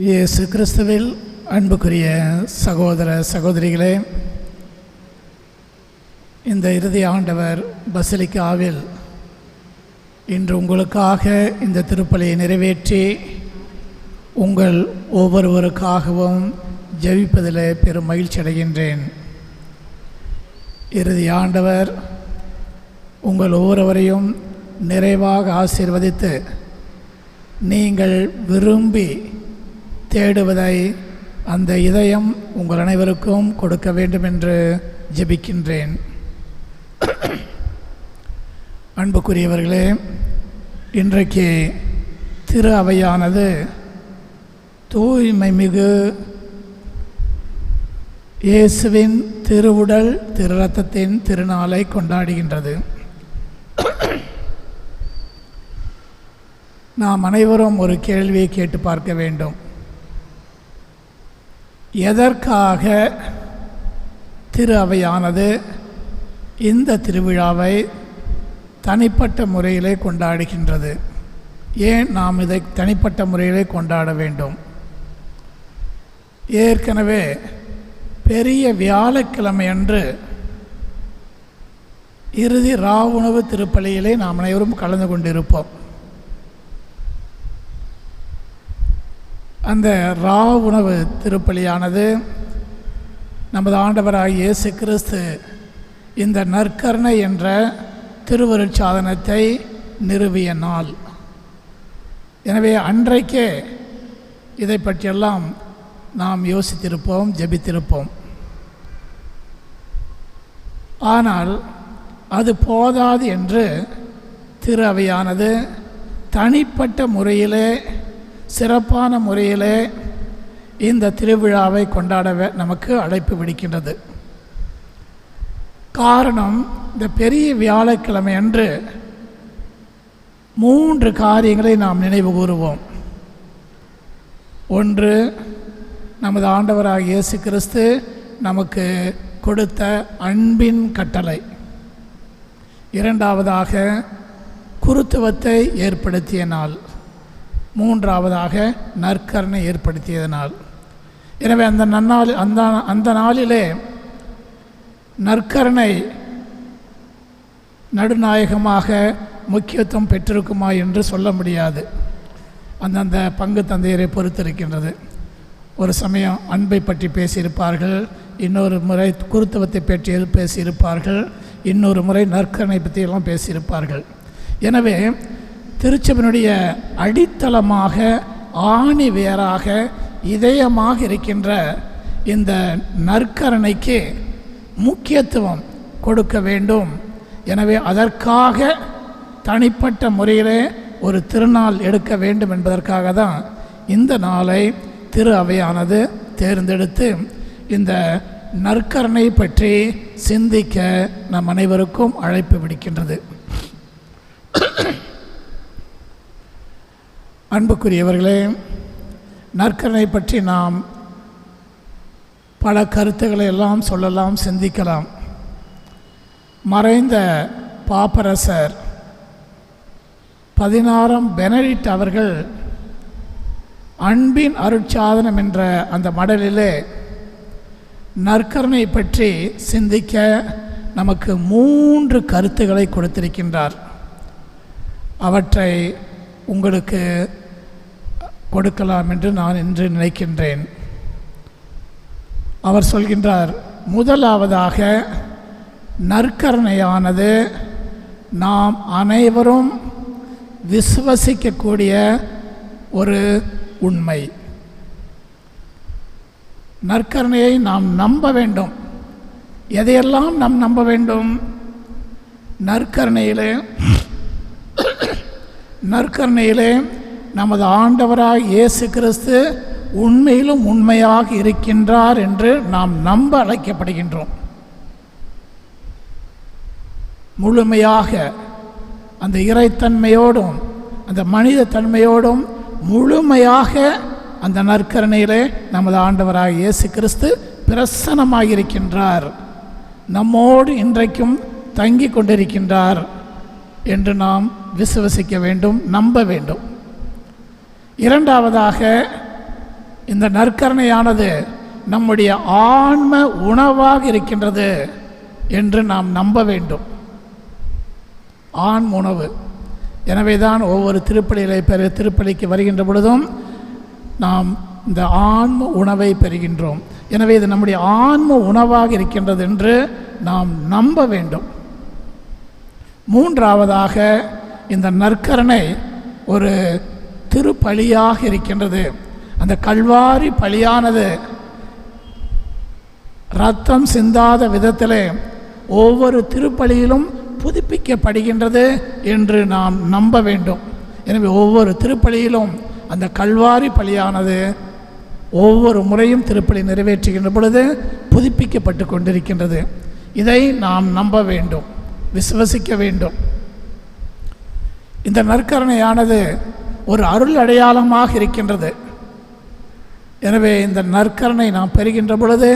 இயேசு கிறிஸ்துவில் அன்புக்குரிய சகோதர சகோதரிகளே இந்த இறுதி ஆண்டவர் பசிலிக்காவில் இன்று உங்களுக்காக இந்த திருப்பலியை நிறைவேற்றி உங்கள் ஒவ்வொருவருக்காகவும் ஜெபிப்பதில் பெரும் மகிழ்ச்சி அடைகின்றேன். இறுதி ஆண்டவர் உங்கள் ஒவ்வொருவரையும் நிறைவாக ஆசீர்வதித்து நீங்கள் விரும்பி தேடுவதை அந்த இதயம் உங்கள் அனைவருக்கும் கொடுக்க வேண்டும் என்று ஜெபிக்கின்றேன். அன்புக்குரியவர்களே இன்றைக்கு திரு அவையானது தூய்மை மிகு இயேசுவின் திருவுடல் திரு ரத்தத்தின் திருநாளை கொண்டாடுகின்றது. நாம் அனைவரும் ஒரு கேள்வியை கேட்டு பார்க்க வேண்டும். எதற்காக திரு அவையானது இந்த திருவிழாவை தனிப்பட்ட முறையிலே கொண்டாடுகின்றது? ஏன் நாம் இதை தனிப்பட்ட முறையிலே கொண்டாட வேண்டும்? ஏற்கனவே பெரிய வியாழக்கிழமை அன்று இறுதி ராவுணவு திருப்பலியிலே நாம் அனைவரும் கலந்து கொண்டிருப்போம். அந்த ரா உணவு திருப்பலியானது நமது ஆண்டவராக இயேசு கிறிஸ்து இந்த நற்கருணை என்ற திருவருட்சாதனத்தை நிறுவிய நாள். எனவே அன்றைக்கே இதை பற்றியெல்லாம் நாம் யோசித்திருப்போம் ஜெபித்திருப்போம். ஆனால் அது போதாது என்று திரு அவையானது தனிப்பட்ட முறையிலே சிறப்பான முறையிலே இந்த திருவிழாவை கொண்டாட நமக்கு அழைப்பு விடுக்கின்றது. காரணம் இந்த பெரிய வியாழக்கிழமை அன்று மூன்று காரியங்களை நாம் நினைவு கூறுவோம். ஒன்று நமது ஆண்டவராக இயேசு கிறிஸ்து நமக்கு கொடுத்த அன்பின் கட்டளை. இரண்டாவதாக குருத்துவத்தை ஏற்படுத்திய நாள். மூன்றாவதாக நற்கரணை ஏற்படுத்தியதனால். எனவே அந்த நன்னாள் அந்த அந்த நாளிலே நற்கரணை நடுநாயகமாக முக்கியத்துவம் பெற்றிருக்குமா என்று சொல்ல முடியாது. அந்தந்த பங்கு தந்தையரை பொறுத்திருக்கின்றது. ஒரு சமயம் அன்பை பற்றி பேசியிருப்பார்கள் இன்னொரு முறை குருத்துவத்தை பற்றி பேசியிருப்பார்கள் இன்னொரு முறை நற்கரணை பற்றியெல்லாம் பேசியிருப்பார்கள். எனவே திருச்சபையினுடைய அடித்தளமாக ஆணி வேராக இதயமாக இருக்கின்ற இந்த நற்கரணைக்கு முக்கியத்துவம் கொடுக்க வேண்டும். எனவே அதற்காக தனிப்பட்ட முறையிலே ஒரு திருநாள் எடுக்க வேண்டும் என்பதற்காக தான் இந்த நாளை திரு அவையானது தேர்ந்தெடுத்து இந்த நற்கரணை பற்றி சிந்திக்க நம் அனைவருக்கும் அழைப்பு விடுக்கின்றது. அன்புக்குரியவர்களே நற்கரணை பற்றி நாம் பல கருத்துக்களை எல்லாம் சொல்லலாம் சிந்திக்கலாம். மறைந்த பாப்பரசர் பதினாறாம் பெனடிட் அவர்கள் அன்பின் அருட்சாதனம் என்ற அந்த மடலிலே நற்கரணை பற்றி சிந்திக்க நமக்கு மூன்று கருத்துக்களை கொடுத்திருக்கின்றார். அவற்றை உங்களுக்கு கொடுக்கலாம் என்று நான் இன்று நினைக்கின்றேன். அவர் சொல்கின்றார் முதலாவதாக நற்கரணையானது நாம் அனைவரும் விசுவசிக்கக்கூடிய ஒரு உண்மை. நற்கரணையை நாம் நம்ப வேண்டும். எதையெல்லாம் நாம் நம்ப வேண்டும்? நற்கரணையிலே நற்கரணையிலே நமது ஆண்டவராக இயேசு கிறிஸ்து உண்மையிலும் உண்மையாக இருக்கின்றார் என்று நாம் நம்ப அழைக்கப்படுகின்றோம். முழுமையாக அந்த இறைத்தன்மையோடும் அந்த மனித தன்மையோடும் முழுமையாக அந்த நற்கரணையிலே நமது ஆண்டவராக இயேசு கிறிஸ்து பிரசனமாகியிருக்கின்றார் நம்மோடு இன்றைக்கும் தங்கி கொண்டிருக்கின்றார் என்று நாம் விசுவசிக்க வேண்டும் நம்ப வேண்டும். இரண்டாவதாக இந்த நற்கரணையானது நம்முடைய ஆன்ம உணவாக இருக்கின்றது என்று நாம் நம்ப வேண்டும். ஆண் உணவு. எனவே தான் ஒவ்வொரு திருப்பலிகளை பெற திருப்பலிக்கு வருகின்ற பொழுதும் நாம் இந்த ஆன்ம உணவை பெறுகின்றோம். எனவே இது நம்முடைய ஆன்ம உணவாக இருக்கின்றது என்று நாம் நம்ப வேண்டும். மூன்றாவதாக இந்த நற்கரணை ஒரு திருப்பலியாக இருக்கின்றது. அந்த கல்வாரி பலியானது ரத்தம் சிந்தாத விதத்தில் ஒவ்வொரு திருப்பலியிலும் புதுப்பிக்கப்படுகின்றது என்று நாம் நம்ப வேண்டும். எனவே ஒவ்வொரு திருப்பலியிலும் அந்த கல்வாரி பலியானது ஒவ்வொரு முறையும் திருப்பலி நிறைவேற்றுகின்ற பொழுது புதுப்பிக்கப்பட்டு கொண்டிருக்கின்றது. இதை நாம் நம்ப வேண்டும் விசுவசிக்க வேண்டும். இந்த நற்கரணையானது ஒரு அருள் அடையாளமாக இருக்கின்றது. எனவே இந்த நற்கரணை நாம் பெறுகின்ற பொழுது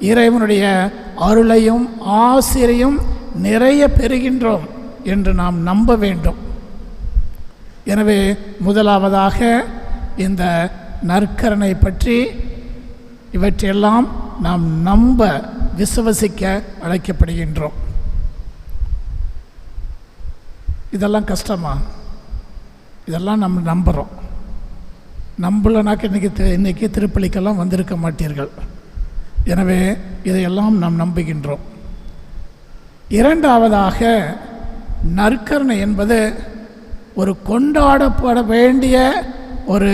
இறைவனுடைய அருளையும் ஆசிரியையும் நிறைய பெறுகின்றோம் என்று நாம் நம்ப வேண்டும். எனவே முதலாவதாக இந்த நற்கரணை பற்றி இவற்றையெல்லாம் நாம் நம்ப விசுவசிக்க அழைக்கப்படுகின்றோம். இதெல்லாம் கஷ்டமா? இதெல்லாம் நம்ம நம்புகிறோம் நம்பலைனாக்க இன்றைக்கி இன்றைக்கி திருப்பலிக்கெல்லாம் வந்திருக்க மாட்டீர்கள். எனவே இதையெல்லாம் நாம் நம்புகின்றோம். இரண்டாவதாக நற்கருணை என்பது ஒரு கொண்டாடப்பட வேண்டிய ஒரு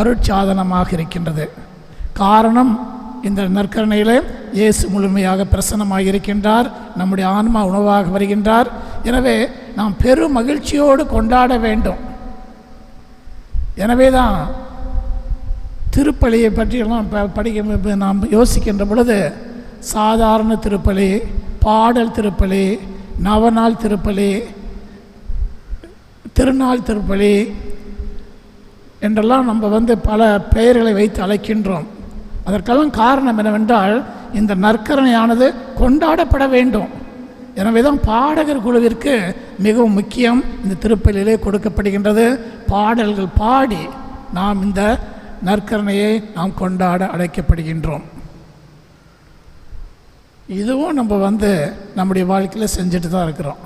அருட்சாதனமாக இருக்கின்றது. காரணம் இந்த நற்கரணையில் இயேசு முழுமையாக பிரசன்னமாக இருக்கின்றார் நம்முடைய ஆன்மா உணவாக வருகின்றார். எனவே நாம் பெரும் மகிழ்ச்சியோடு கொண்டாட வேண்டும். எனவே தான் திருப்பலியை பற்றியெல்லாம் ப- படிக்க நாம் யோசிக்கின்ற பொழுது சாதாரண திருப்பலி பாடல் திருப்பலி நவநாள் திருப்பலி திருநாள் திருப்பலி என்றெல்லாம் நம்ம வந்து பல பெயர்களை வைத்து அழைக்கின்றோம். அதற்கெல்லாம் காரணம் என்னவென்றால் இந்த நற்கரணையானது கொண்டாடப்பட வேண்டும். எனவே தான் பாடகர் குழுவிற்கு மிகவும் முக்கியம் இந்த திருப்பலியிலே கொடுக்கப்படுகின்றது. பாடல்கள் பாடி நாம் இந்த நற்கரணையை நாம் கொண்டாட அழைக்கப்படுகின்றோம். இதுவும் நம்ம வந்து நம்முடைய வாழ்க்கையில் செஞ்சுட்டு தான் இருக்கிறோம்.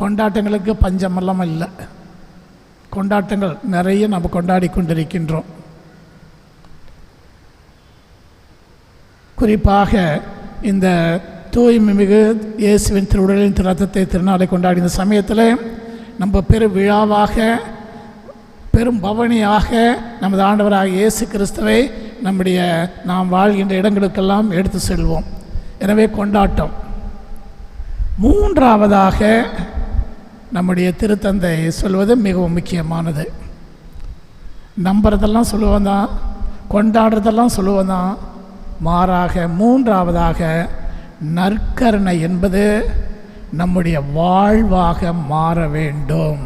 கொண்டாட்டங்களுக்கு பஞ்சமெல்லாம் இல்லை கொண்டாட்டங்கள் நிறைய நம்ம கொண்டாடி கொண்டிருக்கின்றோம். குறிப்பாக இந்த தூய்மை மிகு இயேசுவின் திருவுடலின் திரு ரத்தத்தை திருநாளை கொண்டாடின இந்த சமயத்தில் நம்ம பெரு விழாவாக பெரும் பவனியாக நமது ஆண்டவராக இயேசு கிறிஸ்துவை நம்முடைய நாம் வாழ்கின்ற இடங்களுக்கெல்லாம் எடுத்து செல்வோம். எனவே கொண்டாட்டம். மூன்றாவதாக நம்முடைய திருத்தந்தை சொல்வது மிகவும் முக்கியமானது. நம்புறதெல்லாம் சொல்லுவோம் தான் கொண்டாடுறதெல்லாம் சொல்லுவோம் தான் மாறாக மூன்றாவதாக நற்கருணை என்பது நம்முடைய வாழ்வாக மாற வேண்டும்.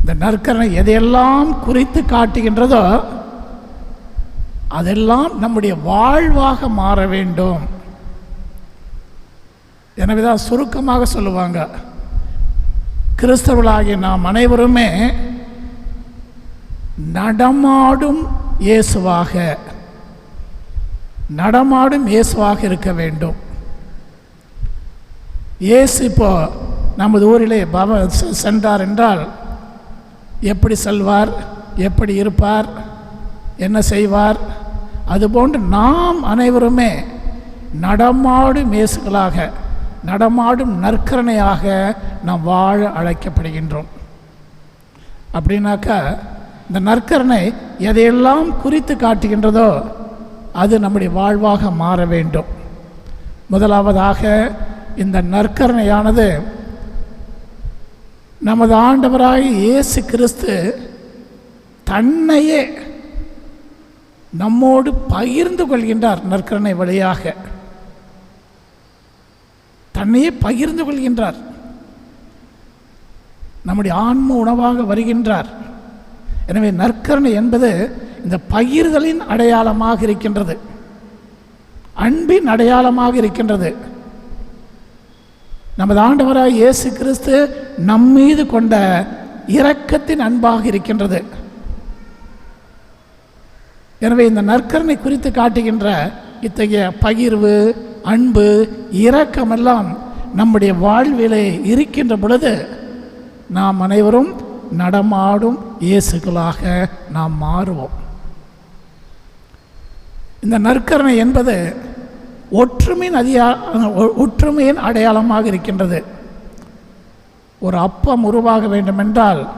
இந்த நற்கருணை எதையெல்லாம் குறித்து காட்டுகின்றதோ அதெல்லாம் நம்முடைய வாழ்வாக மாற வேண்டும். எனவே தான் சுருக்கமாக சொல்லுவாங்க கிறிஸ்தவர்களாகிய நாம் அனைவருமே நடமாடும் இயேசுவாக. நடமாடும் இயேசுவாக இருக்க வேண்டும். இயேசு இப்போ நமது ஊரிலே பவ சென்றார் என்றால் எப்படி செல்வார் எப்படி இருப்பார் என்ன செய்வார் அதுபோன்று நாம் அனைவருமே நடமாடும் இயேசுகளாக நடமாடும் நற்கரணையாக நாம் வாழ அழைக்கப்படுகின்றோம். அப்படின்னாக்கா இந்த நற்கரணை எதையெல்லாம் குறித்து காட்டுகின்றதோ அது நம்முடைய வாழ்வாக மாற வேண்டும். முதலாவதாக இந்த நற்கரணையானது நமது ஆண்டவராக இயேசு கிறிஸ்து தன்னையே நம்மோடு பகிர்ந்து கொள்கின்றார் நற்கரணை வழியாக. தன்னையே பகிர்ந்து கொள்கின்றார். நம்முடைய ஆன்ம உணவாக வருகின்றார். எனவே நற்கருணை என்பது இந்த பகிர்தலின் அடையாளமாக இருக்கின்றது. அன்பின் அடையாளமாக இருக்கின்றது. நமது ஆண்டவராக இயேசு கிறிஸ்து நம்மீது கொண்ட இரக்கத்தின் அன்பாக இருக்கின்றது. எனவே இந்த நற்கரணை குறித்து காட்டுகின்ற இத்தகைய பகிர்வு அன்பு இரக்கமெல்லாம் நம்முடைய வாழ்விலே இருக்கின்ற பொழுது நாம் அனைவரும் நடமாடும் இயேசுகளாக நாம் மாறுவோம். இந்த நற்கரணை என்பது ஒற்றுமையின் அதிகா ஒற்றுமையின் அடையாளமாக இருக்கின்றது. ஒரு அப்பம் உருவாக வேண்டுமென்றால்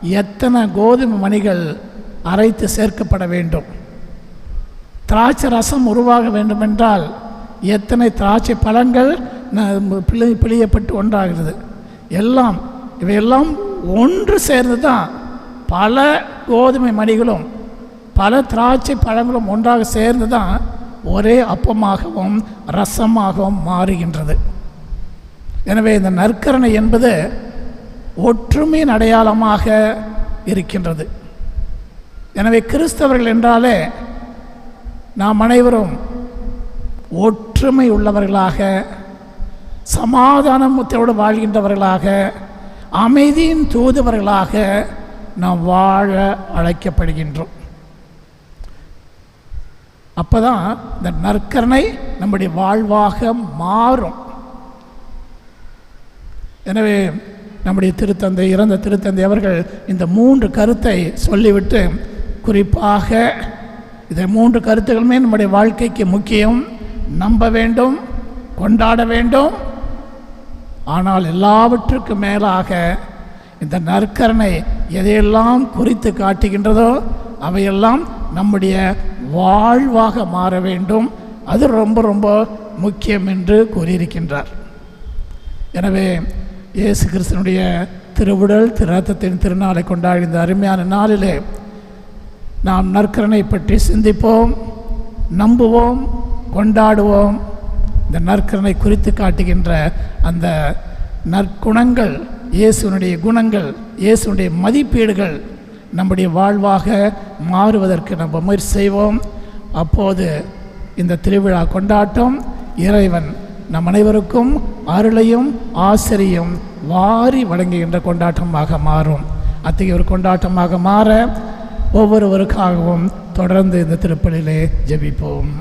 எத்தனை கோதுமை மணிகள் அரைத்து சேர்க்கப்பட வேண்டும்? திராட்சை ரசம் உருவாக வேண்டுமென்றால் எத்தனை திராட்சை பழங்கள் ந- பிழை பிழியப்பட்டு ஒன்றாகிறது? எல்லாம் இவையெல்லாம் ஒன்று சேர்ந்து தான் பல கோதுமை மணிகளும் பல திராட்சை பழங்களும் ஒன்றாக சேர்ந்து தான் ஒரே அப்பமாகவும் ரசமாகவும் மாறுகின்றது. எனவே இந்த நற்கரணை என்பது ஒற்றுமையின் அடையாளமாக இருக்கின்றது. எனவே கிறிஸ்தவர்கள் என்றாலே நாம் அனைவரும் ஒற்றுமை உள்ளவர்களாக சமாதானத்தோடு வாழ்கின்றவர்களாக அமைதியின் தூதுவர்களாக நாம் வாழ அழைக்கப்படுகின்றோம். அப்பதான் இந்த நற்கரணை நம்முடைய வாழ்வாக மாறும். எனவே நம்முடைய திருத்தந்தை இறந்த திருத்தந்தை அவர்கள் இந்த மூன்று கருத்தை சொல்லிவிட்டு குறிப்பாக இந்த மூன்று கருத்துகளுமே நம்முடைய வாழ்க்கைக்கு முக்கியம். நம்ப வேண்டும் கொண்டாட வேண்டும். ஆனால் எல்லாவற்றுக்கும் மேலாக இந்த நற்கரணை எதையெல்லாம் குறித்து காட்டுகின்றதோ அவையெல்லாம் நம்முடைய வாழ்வாக மாற வேண்டும். அது ரொம்ப ரொம்ப முக்கியம் என்று கூறியிருக்கின்றார். எனவே இயேசு கிறிஸ்தனுடைய திருவுடல் திரு ரத்தத்தின் திருநாளை கொண்டாடி இந்த அருமையான நாளிலே நாம் நற்கரனை பற்றி சிந்திப்போம் நம்புவோம் கொண்டாடுவோம். இந்த நற்கரனை குறித்து காட்டுகின்ற அந்த நற்குணங்கள் இயேசுனுடைய குணங்கள் இயேசுனுடைய மதிப்பீடுகள் நம்முடைய வாழ்வாக மாறுவதற்கு நம்ம முயற்சி செய்வோம். அப்போது இந்த திருவிழா கொண்டாட்டம் இறைவன் நம் அனைவருக்கும் அருளையும் ஆசிரியும் வாரி வழங்குகின்ற கொண்டாட்டமாக மாறும். அத்தகைய ஒரு கொண்டாட்டமாக மாற ஒவ்வொருவருக்காகவும் தொடர்ந்து இந்த திருப்பலிலே ஜெபிப்போம்.